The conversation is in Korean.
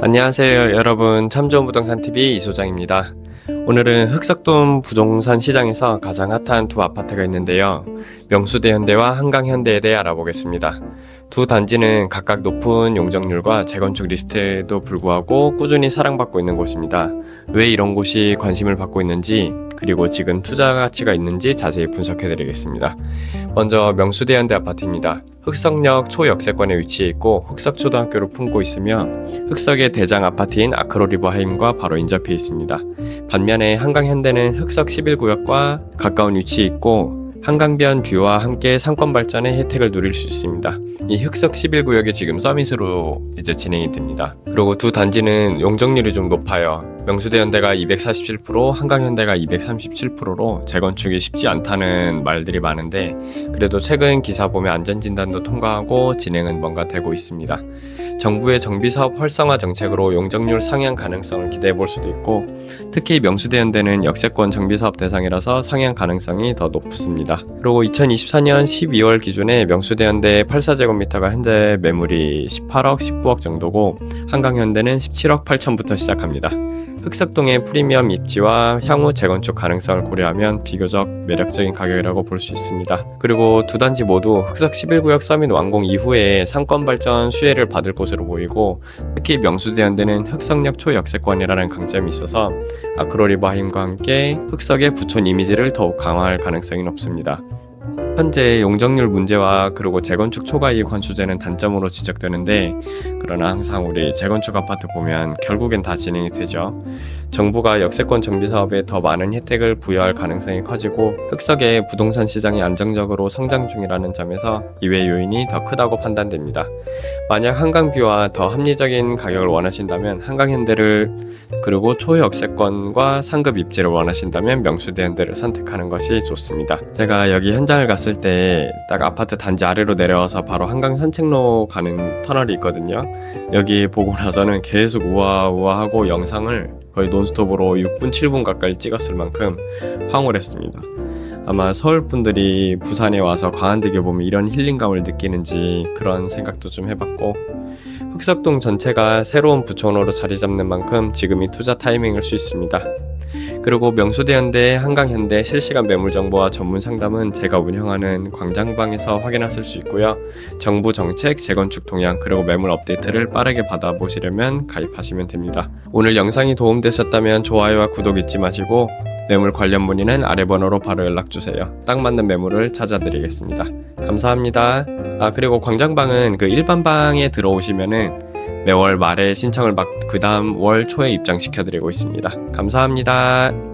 안녕하세요 여러분 참 좋은 부동산 TV 이소장입니다. 오늘은 흑석동 부동산 시장에서 가장 핫한 두 아파트가 있는데요. 명수대 현대와 한강 현대에 대해 알아보겠습니다. 두 단지는 각각 높은 용적률과 재건축 리스트에도 불구하고 꾸준히 사랑받고 있는 곳입니다. 왜 이런 곳이 관심을 받고 있는지 그리고 지금 투자 가치가 있는지 자세히 분석해 드리겠습니다. 먼저 명수대 현대 아파트입니다. 흑석역 초역세권에 위치해 있고 흑석초등학교를 품고 있으며 흑석의 대장 아파트인 아크로리버하임과 바로 인접해 있습니다. 반면 에 한강현대는 흑석 11구역과 가까운 위치에 있고 한강변 뷰와 함께 상권 발전의 혜택을 누릴 수 있습니다. 이 흑석 11구역이 지금 서밋으로 이제 진행이 됩니다. 그리고 두 단지는 용적률이 좀 높아요. 명수대 현대가 247%, 한강 현대가 237%로 재건축이 쉽지 않다는 말들이 많은데 그래도 최근 기사 보면 안전진단도 통과하고 진행은 뭔가 되고 있습니다. 정부의 정비사업 활성화 정책으로 용적률 상향 가능성을 기대해 볼 수도 있고 특히 명수대 현대는 역세권 정비사업 대상이라서 상향 가능성이 더 높습니다. 그리고 2024년 12월 기준에 명수대 현대 84제곱미터가 현재 매물이 18억, 19억 정도고 한강현대는 17억 8천부터 시작합니다. 흑석동의 프리미엄 입지와 향후 재건축 가능성을 고려하면 비교적 매력적인 가격이라고 볼 수 있습니다. 그리고 두 단지 모두 흑석 11구역 서밋 완공 이후에 상권 발전 수혜를 받을 곳으로 보이고 특히 명수대현대는 흑석역 초역세권이라는 강점이 있어서 아크로리버하임과 함께 흑석의 부촌 이미지를 더욱 강화할 가능성이 높습니다. 현재 용적률 문제와 그리고 재건축 초과이익 환수제는 단점으로 지적되는데 그러나 항상 우리 재건축 아파트 보면 결국엔 다 진행이 되죠. 정부가 역세권 정비 사업에 더 많은 혜택을 부여할 가능성이 커지고 흑석의 부동산 시장이 안정적으로 성장 중이라는 점에서 기회 요인이 더 크다고 판단됩니다. 만약 한강뷰와 더 합리적인 가격을 원하신다면 한강현대를 그리고 초역세권과 상급 입지를 원하신다면 명수대현대를 선택하는 것이 좋습니다. 제가 여기 현장을 갔을 때 딱 아파트 단지 아래로 내려와서 바로 한강 산책로 가는 터널이 있거든요. 여기 보고 나서는 계속 우아우아하고 영상을 거의 논스톱으로 6분 7분 가까이 찍었을 만큼 황홀했습니다. 아마 서울 분들이 부산에 와서 광안대교 보면 이런 힐링감을 느끼는지 그런 생각도 좀 해봤고 흑석동 전체가 새로운 부촌으로 자리 잡는 만큼 지금이 투자 타이밍일 수 있습니다. 그리고 명수대현대, 한강현대 실시간 매물 정보와 전문 상담은 제가 운영하는 광장방에서 확인하실 수 있고요. 정부 정책, 재건축 동향, 그리고 매물 업데이트를 빠르게 받아보시려면 가입하시면 됩니다. 오늘 영상이 도움되셨다면 좋아요와 구독 잊지 마시고 매물 관련 문의는 아래 번호로 바로 연락 주세요. 딱 맞는 매물을 찾아드리겠습니다. 감사합니다. 아 그리고 광장방은 그 일반 방에 들어오시면은 매월 말에 신청을 받그 다음 월 초에 입장시켜드리고 있습니다. 감사합니다.